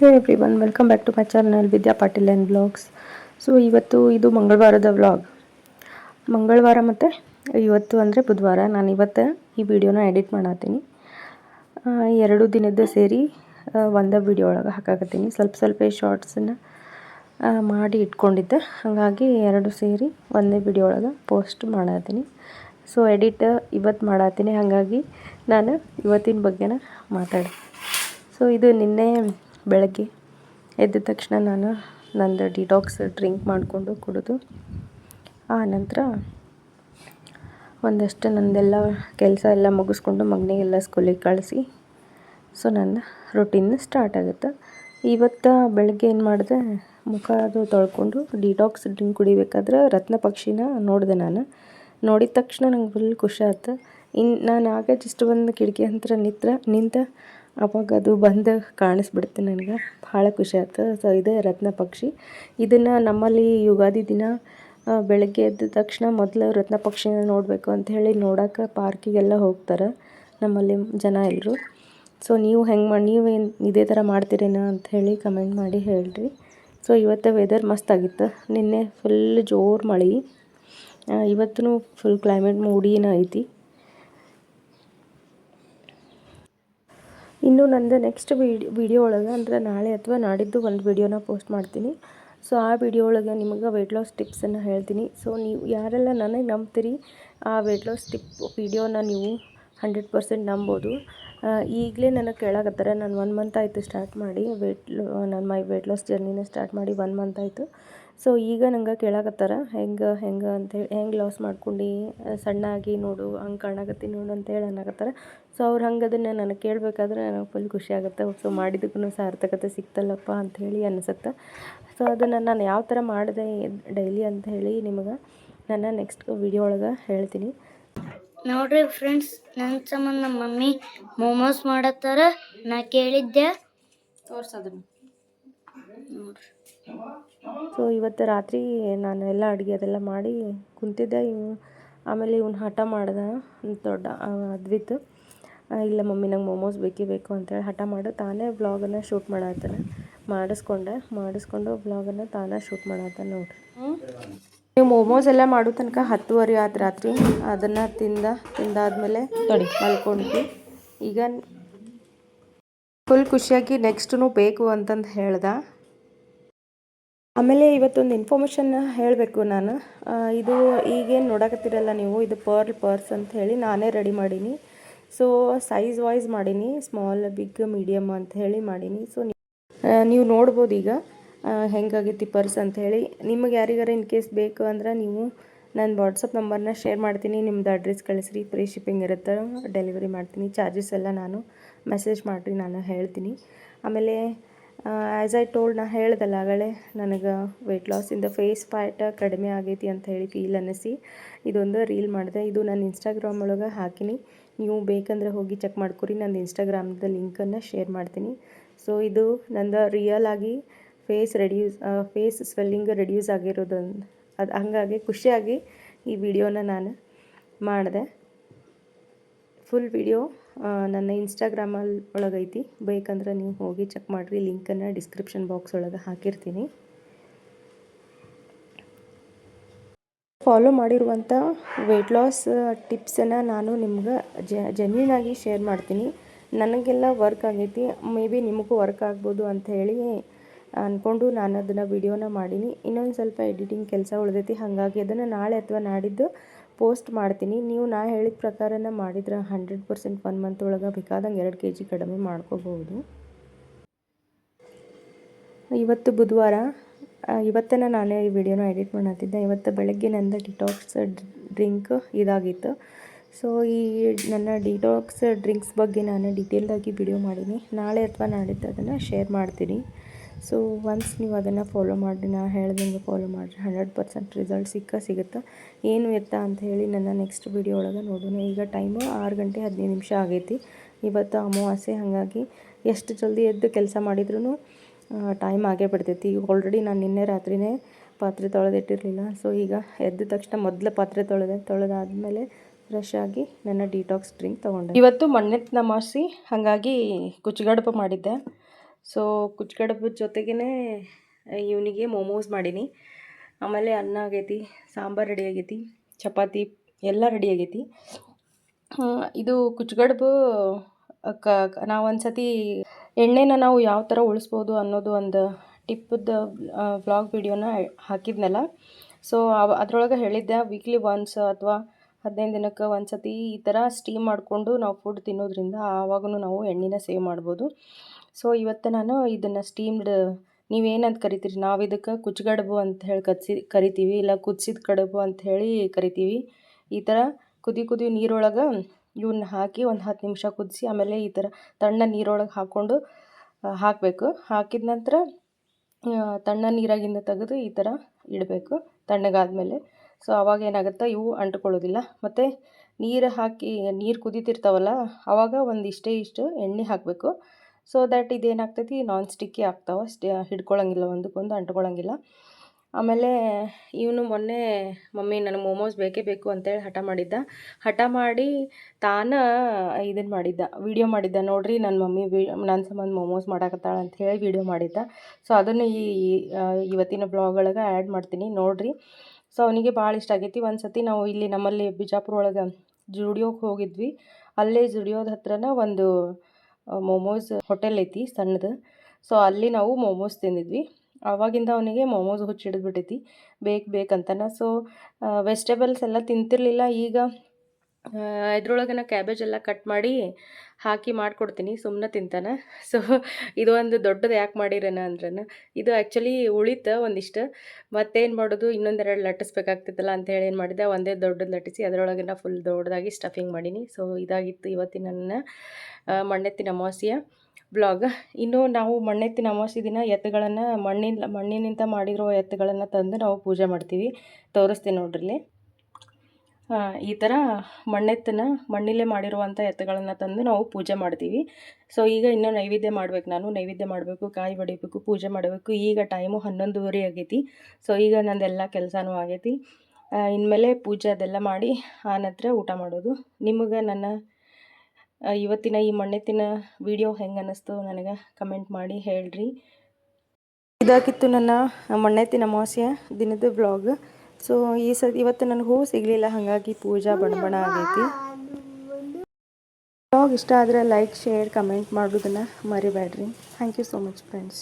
Hey everyone welcome back to my channel Vidya Patil and blogs so ಇವತ್ತು ಇದು ಮಂಗಳವಾರದ vlog ಮಂಗಳವಾರ ಮತ್ತು ಇವತ್ತು ಅಂದರೆ ಬುಧವಾರ. ನಾನು ಇವತ್ತು ಈ ವಿಡಿಯೋನ ಎಡಿಟ್ ಮಾಡತ್ತೀನಿ ಎರಡು ದಿನದ್ದು ಸೇರಿ ಒಂದೇ ವಿಡಿಯೋ ಒಳಗೆ ಹಾಕಾಕತ್ತೀನಿ. ಸ್ವಲ್ಪ ಸ್ವಲ್ಪ ಶಾರ್ಟ್ಸನ್ನು ಮಾಡಿ ಇಟ್ಕೊಂಡಿದ್ದೆ. ಹಾಗಾಗಿ ಎರಡು ಸೇರಿ ಒಂದೇ ವಿಡಿಯೋ ಒಳಗೆ ಪೋಸ್ಟ್ ಮಾಡತ್ತೀನಿ ಸೊ ಎಡಿಟ್ ಇವತ್ತು ಮಾಡತ್ತೀನಿ ಹಾಗಾಗಿ ನಾನು ಇವತ್ತಿನ ಬಗ್ಗೆನ ಮಾತಾಡಿ ಸೊ ಇದು ನಿನ್ನೆ ಬೆಳಗ್ಗೆ ಎದ್ದ ತಕ್ಷಣ ನಾನು ನಂದು ಡಿಟಾಕ್ಸ್ ಡ್ರಿಂಕ್ ಮಾಡಿಕೊಂಡು ಕುಡಿದು, ಆ ನಂತರ ಒಂದಷ್ಟು ನಂದೆಲ್ಲ ಕೆಲಸ ಎಲ್ಲ ಮುಗಿಸ್ಕೊಂಡು ಮಗನಿಗೆಲ್ಲ ಸ್ಕೂಲಿಗೆ ಕಳಿಸಿ. ಸೊ ನನ್ನ ರೊಟೀನ್ ಸ್ಟಾರ್ಟ್ ಆಗುತ್ತೆ. ಇವತ್ತು ಬೆಳಗ್ಗೆ ಏನು ಮಾಡಿದೆ, ಮುಖ ಅದು ತೊಳ್ಕೊಂಡು ಡಿಟಾಕ್ಸ್ ಡ್ರಿಂಕ್ ಕುಡಿಬೇಕಾದ್ರೆ ರತ್ನ ಪಕ್ಷಿನ ನೋಡಿದೆ ನಾನು. ನೋಡಿದ ತಕ್ಷಣ ನಂಗೆ ಫುಲ್ ಖುಷಿ ಆಯ್ತು ಇನ್ನು ನಾನು ಆಗ ಜಸ್ಟ್ ಒಂದು ಕಿಟಕಿ ಹತ್ರ ನಿತ್ರ ನಿಂತ ಅವಾಗ ಅದು ಬಂದು ಕಾಣಿಸ್ಬಿಡುತ್ತೆ ನನಗೆ. ಭಾಳ ಖುಷಿ ಆಯ್ತು ಸೊ ಇದೇ ರತ್ನ ಪಕ್ಷಿ. ಇದನ್ನು ನಮ್ಮಲ್ಲಿ ಯುಗಾದಿ ದಿನ ಬೆಳಗ್ಗೆ ಎದ್ದ ತಕ್ಷಣ ಮೊದಲು ರತ್ನ ಪಕ್ಷಿನ ನೋಡಬೇಕು ಅಂತ ಹೇಳಿ ನೋಡೋಕೆ ಪಾರ್ಕಿಗೆಲ್ಲ ಹೋಗ್ತಾರೆ ನಮ್ಮಲ್ಲಿ ಜನ ಎಲ್ಲರೂ ಸೊ ನೀವು ಹೆಂಗೆ ಮಾಡಿ ನೀವೇನು ಇದೇ ಥರ ಮಾಡ್ತೀರೇನೋ ಅಂತ ಹೇಳಿ ಕಮೆಂಟ್ ಮಾಡಿ ಹೇಳ್ರಿ. ಸೊ ಇವತ್ತು ವೆದರ್ ಮಸ್ತಾಗಿತ್ತು ನಿನ್ನೆ ಫುಲ್ ಜೋರು ಮಳೆ. ಇವತ್ತು ಫುಲ್ ಕ್ಲೈಮೇಟ್ ಮೂಡಿನ ಐತಿ. ಇನ್ನು ನಂದು ನೆಕ್ಸ್ಟ್ ವಿಡಿ ವಿಡಿಯೋ ಒಳಗೆ ಅಂದರೆ ನಾಳೆ ಅಥವಾ ನಾಡಿದ್ದು ಒಂದು ವಿಡಿಯೋನ ಪೋಸ್ಟ್ ಮಾಡ್ತೀನಿ. ಸೊ ಆ ವಿಡಿಯೋ ಒಳಗೆ ನಿಮಗೆ ವೆಯ್ಟ್ ಲಾಸ್ ಟಿಪ್ಸನ್ನು ಹೇಳ್ತೀನಿ. ಸೊ ನೀವು ಯಾರೆಲ್ಲ ನನಗೆ ನಂಬ್ತೀರಿ, ಆ ವೆಯ್ಟ್ ಲಾಸ್ ಟಿಪ್ ವಿಡಿಯೋನ ನೀವು ಹಂಡ್ರೆಡ್ ಪರ್ಸೆಂಟ್ ನಂಬೋದು. ಈಗಲೇ ನನಗೆ ಕೇಳಾಕತ್ತಾರೆ ನಾನು ಒನ್ ಮಂತ್ ಆಯಿತು ಸ್ಟಾರ್ಟ್ ಮಾಡಿ ವೆಯ್ಟ್ ನನ್ನ ಮೈ ವೆಯ್ಟ್ ಲಾಸ್ ಜರ್ನಿನ ಸ್ಟಾರ್ಟ್ ಮಾಡಿ ಒನ್ ಮಂತ್ ಆಯಿತು. ಸೊ ಈಗ ನಂಗೆ ಕೇಳಾಕತ್ತಾರ ಹೆಂಗೆ ಹೆಂಗೆ ಅಂತೇಳಿ ಹೆಂಗೆ ಲಾಸ್ ಮಾಡ್ಕೊಂಡು ಸಣ್ಣ ಆಗಿ ನೋಡು ಹಂಗೆ ಕಾಣಾಕತ್ತಿ ನೋಡು ಅಂತೇಳಿ ಅನ್ನಕತ್ತಾರ. ಸೊ ಅವ್ರು ಹಂಗೆ ಅದನ್ನು ನನಗೆ ಕೇಳಬೇಕಾದ್ರೆ ನನಗೆ ಫುಲ್ ಖುಷಿ ಆಗುತ್ತೆ. ಸೊ ಮಾಡಿದ್ದಕ್ಕೂ ಸಾರ್ಥಕತೆ ಸಿಕ್ತಲ್ಲಪ್ಪ ಅಂಥೇಳಿ ಅನಿಸುತ್ತೆ. ಸೊ ಅದನ್ನು ನಾನು ಯಾವ ಥರ ಮಾಡಿದೆ ಡೈಲಿ ಅಂತ ಹೇಳಿ ನಿಮಗೆ ನನ್ನ ನೆಕ್ಸ್ಟ್ ವಿಡಿಯೋ ಒಳಗೆ ಹೇಳ್ತೀನಿ. ನೋಡ್ರಿ ಫ್ರೆಂಡ್ಸ್ ನನ್ನ ಸಂಬಂಧ ನಮ್ಮ ಮಮ್ಮಿ ಮೋಮೋಸ್ ಮಾಡತ್ತಾರ ನಾ ಕೇಳಿದ್ದೆ. ತೋರ್ಸೋದನ್ನ ನೋಡ್ರಿ. ಸೊ ಇವತ್ತು ರಾತ್ರಿ ನಾನು ಎಲ್ಲ ಅಡುಗೆ ಅದೆಲ್ಲ ಮಾಡಿ ಕುಂತಿದ್ದೆ. ಇವ್ ಆಮೇಲೆ ಇವ್ನು ಹಠ ಮಾಡ್ದೆ ದೊಡ್ಡ ಅದ್ವಿತ್. ಇಲ್ಲ ಮಮ್ಮಿ ನಂಗೆ ಮೊಮೋಸ್ ಬೇಕೇ ಬೇಕು ಅಂತೇಳಿ ಹಠ ಮಾಡಿ ತಾನೇ ವ್ಲಾಗನ್ನು ಶೂಟ್ ಮಾಡತ್ತಾನೆ ಮಾಡಿಸ್ಕೊಂಡೆ. ಮಾಡಿಸ್ಕೊಂಡು ವ್ಲಾಗನ್ನು ತಾನೇ ಶೂಟ್ ಮಾಡತ್ತಾನ ನೋಡ್ರಿ. ನೀವು ಮೊಮೋಸ್ ಎಲ್ಲ ಮಾಡೋ ತನಕ ಹತ್ತುವರೆ ಆದ ರಾತ್ರಿ. ಅದನ್ನು ತಿಂದ ತಿಂದಾದ್ಮೇಲೆ ತಡಿ. ಮಲ್ಕೊಂಡ್ವಿ. ಈಗ ಫುಲ್ ಖುಷಿಯಾಗಿ ನೆಕ್ಸ್ಟು ಬೇಕು ಅಂತಂದು ಹೇಳ್ದ. ಆಮೇಲೆ ಇವತ್ತೊಂದು ಇನ್ಫಾರ್ಮೇಷನ್ ಹೇಳಬೇಕು ನಾನು. ಇದು ಈಗೇನು ನೋಡಕತ್ತೀರಲ್ಲ ನೀವು? ಇದು ಪರ್ಲ್ ಪರ್ಸ್ ಅಂತ ಹೇಳಿ ನಾನೇ ರೆಡಿ ಮಾಡೀನಿ. ಸೊ ಸೈಜ್ ವೈಸ್ ಮಾಡೀನಿ ಸ್ಮಾಲ್ ಬಿಗ್ ಮೀಡಿಯಮ್ ಅಂತ ಹೇಳಿ ಮಾಡೀನಿ. ಸೊ ನೀವು ನೋಡ್ಬೋದು ಈಗ ಹೆಂಗಾಗೈತಿ ಪರ್ಸ್ ಅಂತ ಹೇಳಿ. ನಿಮಗೆ ಯಾರಿಗಾರ ಇನ್ ಕೇಸ್ ಬೇಕು ಅಂದ್ರೆ ನೀವು ನನ್ನ ವಾಟ್ಸಪ್ ನಂಬರ್ನ ಶೇರ್ ಮಾಡ್ತೀನಿ. ನಿಮ್ದು ಅಡ್ರೆಸ್ ಕಳಿಸ್ರಿ. ಫ್ರೀ ಶಿಪ್ಪಿಂಗ್ ಇರುತ್ತೆ? ಡೆಲಿವರಿ ಮಾಡ್ತೀನಿ. ಚಾರ್ಜಸ್ ಎಲ್ಲ ನಾನು ಮೆಸೇಜ್ ಮಾಡಿರಿ, ನಾನು ಹೇಳ್ತೀನಿ. ಆಮೇಲೆ ಆ್ಯಸ್ ಐ ಟೋಲ್ಡ್ ನಾ ಹೇಳ್ದಲ್ಲ ಆಗಲೇ ನನಗೆ ವೆಯ್ಟ್ ಲಾಸಿಂದ ಫೇಸ್ ಫ್ಯಾಟ್ ಕಡಿಮೆ ಆಗೈತಿ ಅಂತ ಹೇಳಿ ಫೀಲ್ ಅನ್ನಿಸಿ, ಇದೊಂದು ರೀಲ್ ಮಾಡಿದೆ. ಇದು ನಾನು ಇನ್ಸ್ಟಾಗ್ರಾಮ್ ಒಳಗೆ ಹಾಕಿನಿ. ನೀವು ಬೇಕಂದ್ರೆ ಹೋಗಿ ಚೆಕ್ ಮಾಡ್ಕೊರಿ. ನನ್ನ ಇನ್ಸ್ಟಾಗ್ರಾಮ್ದ ಲಿಂಕನ್ನು ಶೇರ್ ಮಾಡ್ತೀನಿ. ಸೊ ಇದು ನಂದು ರಿಯಲ್ ಆಗಿ face reduce face swelling reduce ಆಗಿರೋದೊಂದು ಅದು ಹಂಗಾಗಿ ಖುಷಿಯಾಗಿ ಈ ವಿಡಿಯೋನ ನಾನು ಮಾಡಿದೆ. ಫುಲ್ ವಿಡಿಯೋ ನನ್ನ ಇನ್ಸ್ಟಾಗ್ರಾಮಲ್ಲಿ ಒಳಗೈತಿ. ಬೇಕಂದ್ರೆ ನೀವು ಹೋಗಿ ಚೆಕ್ ಮಾಡಿರಿ. ಲಿಂಕನ್ನು ಡಿಸ್ಕ್ರಿಪ್ಷನ್ ಬಾಕ್ಸ್ ಒಳಗೆ ಹಾಕಿರ್ತೀನಿ. ಫಾಲೋ ಮಾಡಿರುವಂಥ ವೆಯ್ಟ್ ಲಾಸ್ ಟಿಪ್ಸನ್ನು ನಾನು ನಿಮ್ಗೆ ಜೆನ್ಯೂನ್ ಆಗಿ ಶೇರ್ ಮಾಡ್ತೀನಿ. ನನಗೆಲ್ಲ ವರ್ಕ್ ಆಗೈತಿ. ಮೇ ಬಿ ನಿಮಗೂ ವರ್ಕ್ ಆಗ್ಬೋದು ಅಂತ ಹೇಳಿ ಅಂದ್ಕೊಂಡು ನಾನು ಅದನ್ನು ವಿಡಿಯೋನ ಮಾಡೀನಿ. ಇನ್ನೊಂದು ಸ್ವಲ್ಪ ಎಡಿಟಿಂಗ್ ಕೆಲಸ ಉಳಿದೈತಿ. ಹಾಗಾಗಿ ಅದನ್ನು ನಾಳೆ ಅಥವಾ ನಾಡಿದ್ದು ಪೋಸ್ಟ್ ಮಾಡ್ತೀನಿ. ನೀವು ನಾ ಹೇಳಿದ ಪ್ರಕಾರನ ಮಾಡಿದ್ರೆ ಹಂಡ್ರೆಡ್ ಪರ್ಸೆಂಟ್ ಒನ್ ಮಂತ್ ಒಳಗೆ ಬೇಕಾದಂಗೆ ಎರಡು ಕೆ ಜಿ ಕಡಿಮೆ ಮಾಡ್ಕೋಬೋದು ಇವತ್ತು ಬುಧವಾರ ಇವತ್ತೇನ ನಾನೇ ಈ ವಿಡಿಯೋನ ಎಡಿಟ್ ಮಾಡತ್ತಿದ್ದೆ. ಇವತ್ತು ಬೆಳಗ್ಗೆ ನಂದು ಡಿಟಾಕ್ಸ್ ಡ್ರಿಂಕ್ ಇದಾಗಿತ್ತು. ಸೊ, ಈ ನನ್ನ ಡಿಟಾಕ್ಸ್ ಡ್ರಿಂಕ್ಸ್ ಬಗ್ಗೆ ನಾನು ಡೀಟೇಲ್ಡಾಗಿ ವಿಡಿಯೋ ಮಾಡೀನಿ. ನಾಳೆ ಅಥವಾ ನಾಡಿದ್ದು ಅದನ್ನು ಶೇರ್ ಮಾಡ್ತೀನಿ. ಸೊ ಒನ್ಸ್ ನೀವು ಅದನ್ನು ಫಾಲೋ ಮಾಡಿ ನಾ ಹೇಳ್ದಂಗೆ ಫಾಲೋ ಮಾಡಿರಿ. ಹಂಡ್ರೆಡ್ ಪರ್ಸೆಂಟ್ ರಿಸಲ್ಟ್ ಸಿಕ್ಕ ಸಿಗುತ್ತೆ. ಏನು ಎತ್ತ ಅಂತ ಹೇಳಿ ನನ್ನ ನೆಕ್ಸ್ಟ್ ವಿಡಿಯೋ ಒಳಗೆ ನೋಡೋಣ. ಈಗ ಟೈಮು ಆರು ಗಂಟೆ ಹದಿನೈದು ನಿಮಿಷ ಆಗೈತಿ. ಇವತ್ತು ಅಮಾವಾಸ್ಯೆ, ಹಾಗಾಗಿ ಎಷ್ಟು ಜಲ್ದಿ ಎದ್ದು ಕೆಲಸ ಮಾಡಿದ್ರೂ ಟೈಮ್ ಆಗೇ ಬಿಡ್ತೈತಿ. ಈಗ ಆಲ್ರೆಡಿ ನಾನು ನಿನ್ನೆ ರಾತ್ರಿನೇ ಪಾತ್ರೆ ತೊಳೆದಿಟ್ಟಿರಲಿಲ್ಲ. ಸೊ ಈಗ ಎದ್ದ ತಕ್ಷಣ ಮೊದಲು ಪಾತ್ರೆ ತೊಳೆದೆ, ತೊಳೆದಾದಮೇಲೆ ಫ್ರೆಶ್ ಆಗಿ ನನ್ನ ಡಿಟಾಕ್ಸ್ ಡ್ರಿಂಕ್ ತೊಗೊಂಡೆ. ಇವತ್ತು ಮಣ್ಣೆತ್ತ ನಮಾಸಿ, ಹಾಗಾಗಿ ಕುಚ್ಚುಗಡಪು ಮಾಡಿದ್ದೆ. ಸೊ ಕುಚ್ಕಡಬದ ಜೊತೆಗೇ ಇವನಿಗೆ ಮೋಮೋಸ್ ಮಾಡೀನಿ. ಆಮೇಲೆ ಅನ್ನ ಆಗೈತಿ, ಸಾಂಬಾರು ರೆಡಿ ಆಗೈತಿ, ಚಪಾತಿ ಎಲ್ಲ ರೆಡಿ ಆಗೈತಿ. ಇದು ಕುಚ್ಗಡಬು ಕ ನಾವು ಒಂದು ಸತಿ ಎಣ್ಣೆನ ನಾವು ಯಾವ ಥರ ಉಳಿಸ್ಬೋದು ಅನ್ನೋದು ಒಂದು ಟಿಪ್ಪದ ವ್ಲಾಗ್ ವಿಡಿಯೋನ ಹಾಕಿದ್ನಲ್ಲ. ಸೊ ಅದ್ರೊಳಗೆ ಹೇಳಿದ್ದೆ ವೀಕ್ಲಿ ಒನ್ಸ್ ಅಥವಾ ಹದಿನೈದು ದಿನಕ್ಕೆ ಒಂದು ಸತಿ ಈ ಥರ ಸ್ಟೀಮ್ ಮಾಡಿಕೊಂಡು ನಾವು ಫುಡ್ ತಿನ್ನೋದ್ರಿಂದ ಆವಾಗೂ ನಾವು ಎಣ್ಣೆನ ಸೇವ್ ಮಾಡ್ಬೋದು. ಸೊ ಇವತ್ತು ನಾನು ಇದನ್ನು ಸ್ಟೀಮ್ಡ್ ನೀವೇನಂತ ಕರಿತೀರಿ? ನಾವು ಇದಕ್ಕೆ ಕುಚ್ಗಡ್ಬು ಅಂತ ಹೇಳಿ ಕತ್ಸಿ, ಕರಿತೀವಿ. ಇಲ್ಲ ಕುದಿಸಿದ ಕಡುಬು ಅಂತ ಹೇಳಿ ಕರಿತೀವಿ. ಈ ಥರ ಕುದಿ ಕುದಿ ನೀರೊಳಗೆ ಇವನ್ನ ಹಾಕಿ ಒಂದು ಹತ್ತು ನಿಮಿಷ ಕುದಿಸಿ, ಆಮೇಲೆ ಈ ಥರ ತಣ್ಣ ನೀರೊಳಗೆ ಹಾಕ್ಕೊಂಡು ಹಾಕಬೇಕು. ಹಾಕಿದ ನಂತರ ತಣ್ಣ ನೀರಾಗಿಂದ ತೆಗೆದು ಈ ಥರ ಇಡಬೇಕು ತಣ್ಣಗಾದಮೇಲೆ. ಸೊ ಅವಾಗ ಏನಾಗುತ್ತೆ? ಇವು ಅಂಟ್ಕೊಳ್ಳೋದಿಲ್ಲ. ಮತ್ತು ನೀರು ಹಾಕಿ, ನೀರು ಕುದೀತಿರ್ತಾವಲ್ಲ ಆವಾಗ ಒಂದು ಇಷ್ಟೇ ಇಷ್ಟು ಎಣ್ಣೆ ಹಾಕಬೇಕು. ಸೊ ದ್ಯಾಟ್ ಇದೇನಾಗ್ತೈತಿ ನಾನ್ ಸ್ಟಿಕ್ಕಿ ಆಗ್ತಾವೆ, ಸ್ಟಿ, ಹಿಡ್ಕೊಳಂಗಿಲ್ಲ, ಒಂದಕ್ಕೊಂದು ಅಂಟ್ಕೊಳಂಗಿಲ್ಲ. ಆಮೇಲೆ ಇವನು ಮೊನ್ನೆ, ಮಮ್ಮಿ, ನನಗೆ ಮೋಮೋಸ್ ಬೇಕೇ ಬೇಕು ಅಂತೇಳಿ ಹಠ ಮಾಡಿದ್ದ. ಹಠ ಮಾಡಿ ತಾನ ಇದನ್ನು ಮಾಡಿದ್ದ ವಿಡಿಯೋ ಮಾಡಿದ್ದ. ನೋಡ್ರಿ ನನ್ನ ಮಮ್ಮಿ ವಿ ನನ್ನ ಸಂಬಂಧ ಮೋಮೋಸ್ ಮಾಡಾಕತ್ತಾಳ ಅಂತ ಹೇಳಿ ವಿಡಿಯೋ ಮಾಡಿದ್ದ. ಸೊ ಅದನ್ನು ಈ ಇವತ್ತಿನ ಬ್ಲಾಗ್ ಒಳಗೆ ಆ್ಯಡ್ ಮಾಡ್ತೀನಿ, ನೋಡ್ರಿ. ಸೊ ಅವನಿಗೆ ಭಾಳ ಇಷ್ಟ ಆಗೈತಿ. ಒಂದು ಸತಿ ನಾವು ಇಲ್ಲಿ ನಮ್ಮಲ್ಲಿ ಬಿಜಾಪುರ ಒಳಗೆ ಜುಡಿಯೋಗೆ ಹೋಗಿದ್ವಿ. ಅಲ್ಲೇ ಜುಡಿಯೋದ ಹತ್ರನ ಒಂದು ಮೋಮೋಸ್ ಹೋಟೆಲ್ ಐತಿ, ಸಣ್ಣದು. ಸೊ ಅಲ್ಲಿ ನಾವು ಮೋಮೋಸ್ ತಿಂದಿದ್ವಿ. ಆವಾಗಿಂದ ಅವನಿಗೆ ಮೋಮೋಸ್ ಹುಚ್ಚಿಡಿದ್ಬಿಟ್ಟೈತಿ. ಬೇಕು ಬೇಕಂತಾನ. ಸೊ ವೆಜಿಟೇಬಲ್ಸ್ ಎಲ್ಲ ತಿಂತಿರಲಿಲ್ಲ. ಈಗ ಇದ್ರೊಳಗೆ ಕ್ಯಾಬೇಜ್ ಎಲ್ಲ ಕಟ್ ಮಾಡಿ ಹಾಕಿ ಮಾಡಿಕೊಡ್ತೀನಿ ಸುಮ್ಮನೆ ತಿಂತಾನೆ. ಸೊ ಇದು ಒಂದು ದೊಡ್ಡದು ಯಾಕೆ ಮಾಡಿರೇನ ಅಂದ್ರೆ ಇದು ಆ್ಯಕ್ಚುಲಿ ಉಳಿತ ಒಂದಿಷ್ಟು. ಮತ್ತೇನು ಮಾಡೋದು ಇನ್ನೊಂದೆರಡು ಲಟ್ಟಿಸ್ಬೇಕಾಗ್ತಿತ್ತಲ್ಲ ಅಂತ ಹೇಳಿ ಏನು ಮಾಡಿದೆ, ಒಂದೇ ದೊಡ್ಡದು ಲಟ್ಟಿಸಿ ಅದರೊಳಗೆ ಫುಲ್ ದೊಡ್ಡದಾಗಿ ಸ್ಟಫಿಂಗ್ ಮಾಡೀನಿ. ಸೊ ಇದಾಗಿತ್ತು ಇವತ್ತಿನ ನನ್ನ ಮಣ್ಣೆತ್ತಿನ ಅಮಾವಾಸ್ಯ ಬ್ಲಾಗ್ ಇನ್ನು ನಾವು ಮಣ್ಣೆತ್ತಿನ ಅಮಾವಾಸ್ಯ ದಿನ ಎತ್ತುಗಳನ್ನು ಮಣ್ಣಿನ, ಮಣ್ಣಿನಿಂದ ಮಾಡಿರೋ ಎತ್ತುಗಳನ್ನು ತಂದು ನಾವು ಪೂಜೆ ಮಾಡ್ತೀವಿ. ತೋರಿಸ್ತೀನಿ ನೋಡ್ರಿ ಈ ಥರ ಮಣ್ಣೆತ್ತನ ಮಣ್ಣಿಲ್ಲೇ ಮಾಡಿರುವಂಥ ಎತ್ತುಗಳನ್ನು ತಂದು ನಾವು ಪೂಜೆ ಮಾಡ್ತೀವಿ. ಸೊ ಈಗ ಇನ್ನೂ ನೈವೇದ್ಯ ಮಾಡ್ಬೇಕು ನಾನು, ನೈವೇದ್ಯ ಮಾಡಬೇಕು, ಕಾಯಿ ಬಡಿಬೇಕು, ಪೂಜೆ ಮಾಡಬೇಕು. ಈಗ ಟೈಮು ಹನ್ನೊಂದುವರೆ ಆಗೈತಿ. ಸೊ ಈಗ ನಂದೆಲ್ಲ ಕೆಲಸನೂ ಆಗೈತಿ. ಇನ್ಮೇಲೆ ಪೂಜೆ ಅದೆಲ್ಲ ಮಾಡಿ ಆನಂತರ ನಂತರ ಊಟ ಮಾಡೋದು. ನಿಮಗೆ ನನ್ನ ಇವತ್ತಿನ ಈ ಮಣ್ಣೆತ್ತಿನ ವಿಡಿಯೋ ಹೆಂಗೆ ಅನ್ನಿಸ್ತು ನನಗೆ ಕಮೆಂಟ್ ಮಾಡಿ ಹೇಳ್ರಿ. ಇದಾಗಿತ್ತು ನನ್ನ ಮಣ್ಣೆತ್ತಿನ ಅಮಾವಾಸ್ಯ ದಿನದ ಬ್ಲಾಗ್ ಸೊ ಈ ಸ ಇವತ್ತು ನನಗೆ ಹೂ ಸಿಗಲಿಲ್ಲ, ಹಾಗಾಗಿ ಪೂಜಾ ಬಣಬಣ ಆಗೈತಿ. ಬ್ಲಾಗ್ ಇಷ್ಟ ಆದರೆ ಲೈಕ್ ಶೇರ್ ಕಮೆಂಟ್ ಮಾಡೋದನ್ನು ಮರಿಬೇಡ್ರಿ. Thank you so much friends